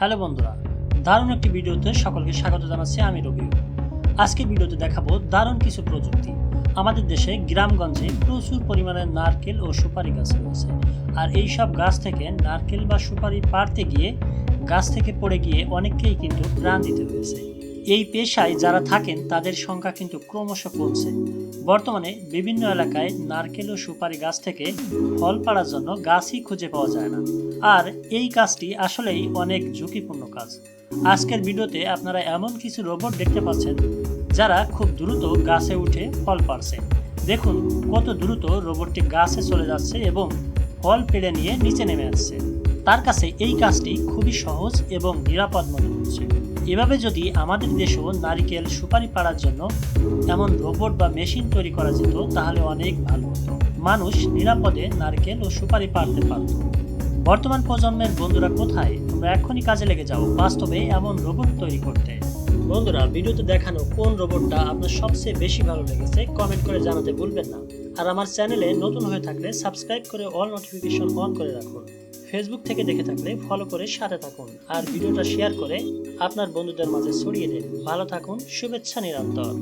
Hello বন্ধুরা, দারুণ একটি ভিডিওতে সকলকে স্বাগত জানাচ্ছি আমি রবি। আজকের ভিডিওতে দেখাবো দারুণ কিছু প্রযুক্তি। আমাদের দেশে গ্রামগঞ্জে প্রচুর পরিমাণে নারকেল ও সুপারি গাছ রয়েছে। আর এই সব গাছ থেকে নারকেল বা সুপারি পাড়তে গিয়ে গাছ থেকে পড়ে গিয়ে অনেককেই কিন্তু প্রাণ দিতে হয়েছে। এই পেশায় যারা থাকেন, তাদের সংখ্যা কিন্তু ক্রমশ কমছে। বর্তমানে বিভিন্ন এলাকায় নারকেল ও সুপারি গাছ থেকে ফল পাড়ার জন্য গাছই খুঁজে পাওয়া যায় না। আর এই কাজটি আসলেই অনেক ঝুঁকিপূর্ণ কাজ। আজকের ভিডিওতে আপনারা এমন কিছু রোবট দেখতে পাচ্ছেন, যারা খুব দ্রুত গাছে উঠে ফল পাড়ছে। দেখুন কত দ্রুত রোবটটি গাছে চলে যাচ্ছে এবং ফল পেড়ে নিয়ে নিচে নেমে আসছে। তার কাছে এই কাজটি খুবই সহজ এবং নিরাপদ মনে হচ্ছে। এভাবে যদি আমাদের দেশেও নারিকেল সুপারি পাড়ার জন্য এমন রোবট বা মেশিন তৈরি করা যেত, তাহলে অনেক ভালো হতো। মানুষ নিরাপদে নারকেল ও সুপারি পাড়তে পারত। বর্তমান প্রজন্মের বন্ধুরা কোথায়? তোমরা এখনই কাজে লেগে যাও বাস্তবে এমন রোবট তৈরি করতে। বন্ধুরা, ভিডিওতে দেখানো কোন রোবটটা আপনার সবচেয়ে বেশি ভালো লেগেছে কমেন্ট করে জানাতে ভুলবেন না। আর আমার চ্যানেলে নতুন হয়ে থাকলে সাবস্ক্রাইব করে অল নোটিফিকেশন অন করে রাখুন। ফেসবুক থেকে দেখে থাকলে ফলো করে সাথে থাকুন। আর ভিডিওটা শেয়ার করে আপনার বন্ধুদের মাঝে ছড়িয়ে দিন। ভালো থাকুন, শুভেচ্ছা নিরন্তর।